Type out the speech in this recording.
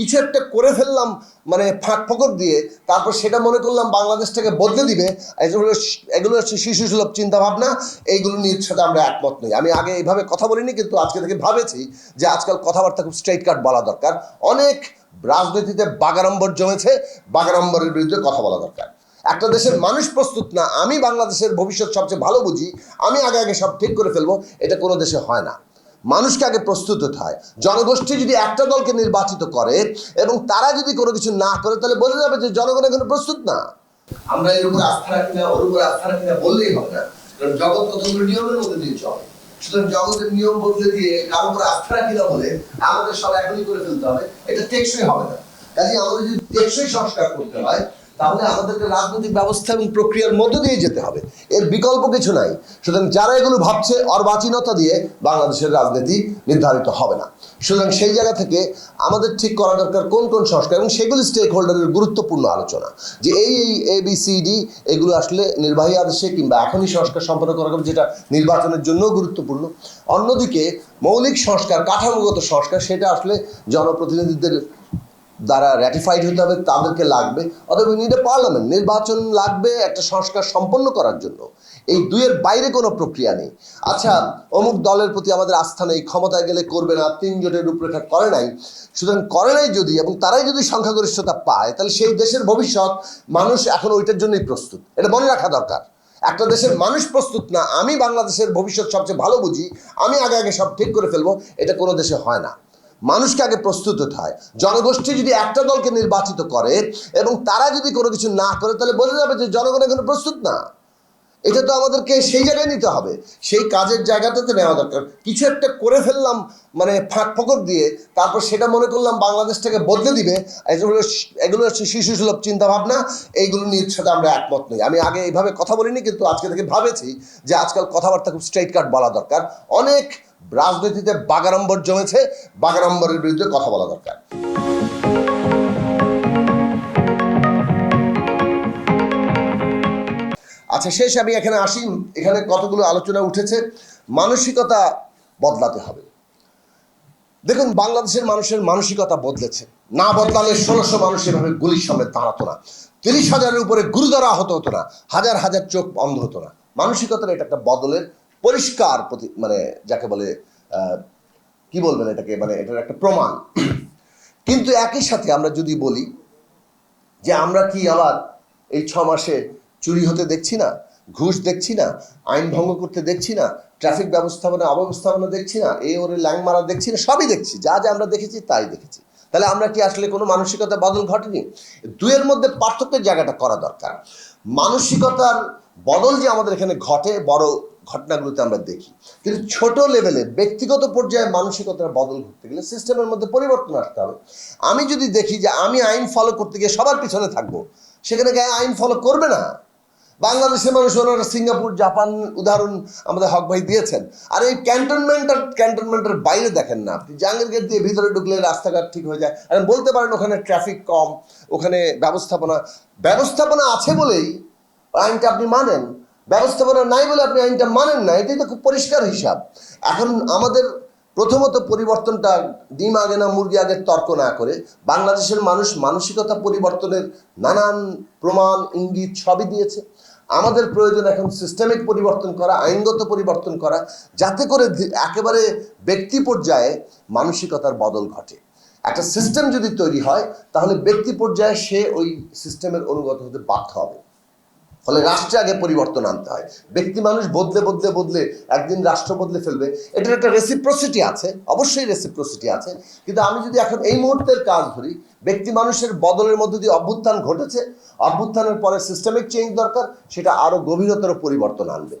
কিছু একটা করে ফেললাম মানে ফাঁক ফকর দিয়ে, তারপর সেটা মনে করলাম বাংলাদেশটাকে বদলে দিবে, এগুলো এগুলো হচ্ছে শিশু সুলভ চিন্তাভাবনা, এইগুলো নিয়ে সাথে আমরা একমত নই। আমি আগে এইভাবে কথা বলিনি, কিন্তু আজকে থেকে ভাবেছি যে আজকাল কথাবার্তা খুব স্ট্রেট কাট বলা দরকার। অনেক রাজনীতিতে বাগাড়ম্বর জমেছে, বাগাড়ম্বরের বিরুদ্ধে কথা বলা দরকার। একটা দেশের মানুষ প্রস্তুত না, আমি বাংলাদেশের ভবিষ্যৎ সবচেয়ে ভালো বুঝি, আমি আগে আগে সব ঠিক করে ফেলব, এটা কোনো দেশে হয় না। মানুষকে আগে প্রস্তুত হতে হয়। জনগোষ্ঠী যদি একটা দলকে নির্বাচিত করে এবং তারা যদি কোনো কিছু না করে, তাহলে বোঝা যাবে যে জনগণ এখানে প্রস্তুত না। আমরা এর উপর আস্থা রাখি না, ওর উপর আস্থা রাখি না বললেই হবে না। কারণ জগৎ কতগুলো নিয়মের মধ্যে দিয়ে চলে। সুতরাং জগতের নিয়ম বদলে দিয়ে কারোর উপর আস্থা রাখি না বলে, আমাদের সব এখনই করে ফেলতে হবে, এটা টেকসই হবে না। কাজে আমাদের যদি টেকসই সংস্কার করতে হয় তাহলে আমাদেরকে রাজনৈতিক ব্যবস্থা এবং প্রক্রিয়ার মধ্য দিয়ে যেতে হবে। এর বিকল্প কিছু নাই। সুতরাং যারা এগুলো ভাবছে, অর্বাচীনতা দিয়ে বাংলাদেশের রাজনীতি নির্ধারিত হবে না। সুতরাং সেই জায়গা থেকে আমাদের ঠিক করা দরকার কোন কোন সংস্কার এবং সেগুলি স্টেক হোল্ডারের গুরুত্বপূর্ণ আলোচনা। যে এই এই এ বি সি ডি এগুলো আসলে নির্বাহী আদেশে কিংবা এখনই সংস্কার সম্পন্ন করা হবে যেটা নির্বাচনের জন্য গুরুত্বপূর্ণ। অন্যদিকে মৌলিক সংস্কার, কাঠামোগত সংস্কার, সেটা আসলে জনপ্রতিনিধিদের দ্বারা র্যাটিফাইড হতে হবে, তাদেরকে লাগবে। অথবা নিড পার্লামেন্ট নির্বাচন লাগবে একটা সংস্কার সম্পন্ন করার জন্য। এই দুইয়ের বাইরে কোনো প্রক্রিয়া নেই। আচ্ছা অমুক দলের প্রতি আমাদের আস্থা নেই, ক্ষমতায় গেলে করবে না, তিন জোটের রূপরেখা করে নাই। সুতরাং করে নাই যদি, এবং তারাই যদি সংখ্যাগরিষ্ঠতা পায়, তাহলে সেই দেশের ভবিষ্যৎ মানুষ এখন ওইটার জন্যই প্রস্তুত। এটা মনে রাখা দরকার। একটা দেশের মানুষ প্রস্তুত না, আমি বাংলাদেশের ভবিষ্যৎ সবচেয়ে ভালো বুঝি, আমি আগে আগে সব ঠিক করে ফেলব, এটা কোনো দেশে হয় না। মানুষকে আগে প্রস্তুত হতে হয়। জনগোষ্ঠী যদি একটা দলকে নির্বাচিত করে এবং তারা যদি কোনো কিছু না করে, তাহলে বোঝা যাবে যে জনগণ এখনও প্রস্তুত না। এটা তো আমাদেরকে সেই জায়গায় নিতে হবে। সেই কাজের জায়গাটাতে নেওয়া দরকার। কিছু একটা করে ফেললাম মানে ফাঁক ফকর দিয়ে, তারপর সেটা মনে করলাম বাংলাদেশটাকে বদলে দিবে। এগুলো এগুলো হচ্ছে শিশু সুলভ চিন্তাভাবনা। এইগুলো নিয়ে সাথে আমরা একমত নই। আমি আগে এইভাবে কথা বলিনি, কিন্তু আজকে থেকে ভাবেছি যে আজকাল কথাবার্তা খুব স্ট্রেট কাট বলা দরকার। অনেক রাজনীতিতে বাগাড়ম্বর জমেছে, বাগাড়ম্বরের বিরুদ্ধে কথা বলা দরকার। আচ্ছা শেষ আমি এখানে আসি। এখানে কতগুলো আলোচনা উঠেছে। মানসিকতা বদলাতে হবে। দেখুন, বাংলাদেশের মানুষের মানসিকতা বদলেছে। না বদলালে ষোলোশো মানুষ এভাবে গুলির সামনে দাঁড়াতো না। তিরিশ হাজারের উপরে গুরুতর আহত হতো না। হাজার হাজার চোখ বন্ধ হতো না। মানসিকতার এটা একটা বদলের পরিষ্কার প্রতি মানে যাকে বলে কি বলবেন এটাকে মানে এটার একটা প্রমাণ। কিন্তু একই সাথে আমরা যদি বলি যে আমরা কি আবার এই ছ মাসে চুরি হতে দেখছি না, ঘুষ দেখছি না, আইন ভঙ্গ করতে দেখছি না, ট্রাফিক ব্যবস্থাপনা, অব্যবস্থাপনা দেখছি না, এ ওরে ল্যাং মারা দেখছি না, সবই দেখছি, যা যা আমরা দেখেছি তাই দেখেছি। তাহলে আমরা কি আসলে কোনো মানসিকতা বদল ঘটেনি? দুয়ের মধ্যে পার্থক্যের জায়গাটা করা দরকার। মানসিকতার বদল যে আমাদের এখানে ঘটে, বড় ঘটনাগুলোতে আমরা দেখি কিন্তু ছোট লেভেলে ব্যক্তিগত পর্যায়ে মানসিকতার বদল ঘটতে গেলে সিস্টেমের মধ্যে পরিবর্তন আসতে হবে। আমি যদি দেখি যে আমি আইন ফলো করতে গিয়ে সবার পিছনে থাকব, সেখানে গিয়ে আইন ফলো করবে না? বাংলাদেশের মানুষ ওনারা সিঙ্গাপুর, জাপান, উদাহরণ আমাদের হক ভাই দিয়েছেন। আর এই ক্যান্টনমেন্ট আর ক্যান্টনমেন্টের বাইরে দেখেন না আপনি। জাহাঙ্গীর গেট দিয়ে ভিতরে ঢুকলে রাস্তাঘাট ঠিক হয়ে যায়। আর বলতে পারেন ওখানে ট্রাফিক কম, ওখানে ব্যবস্থাপনা। ব্যবস্থাপনা আছে বলেই আইনটা আপনি মানেন। ব্যবস্থাপনা নাই বলে আপনি আইনটা মানেন না, এটাই তো খুব পরিষ্কার হিসাব। এখন আমাদের প্রথমত পরিবর্তনটা ডিম আগে না, মুরগি আগে তর্ক না করে। বাংলাদেশের মানুষ মানসিকতা পরিবর্তনের নানান প্রমাণ, ইঙ্গিত সবই দিয়েছে। আমাদের প্রয়োজন এখন সিস্টেমিক পরিবর্তন করা, আইনগত পরিবর্তন করা, যাতে করে একেবারে ব্যক্তি পর্যায়ে মানসিকতার বদল ঘটে। একটা সিস্টেম যদি তৈরি হয়, তাহলে ব্যক্তি পর্যায়ে সে ওই সিস্টেমের অনুগত হতে বাধ্য হবে। ফলে রাষ্ট্রে আগে পরিবর্তন আনতে হয়। ব্যক্তি মানুষ বদলে বদলে বদলে একদিন রাষ্ট্র বদলে ফেলবে। এটার একটা রেসিপ্রসিটি আছে, অবশ্যই রেসিপ্রসিটি আছে। কিন্তু আমি যদি এখন এই মুহূর্তের কাজ ধরি, ব্যক্তি মানুষের বদলের মধ্যে দিয়ে অভ্যুত্থান ঘটেছে, অভ্যুত্থানের পরে সিস্টেমিক চেঞ্জ দরকার, সেটা আরও গভীরতর পরিবর্তন আনবে।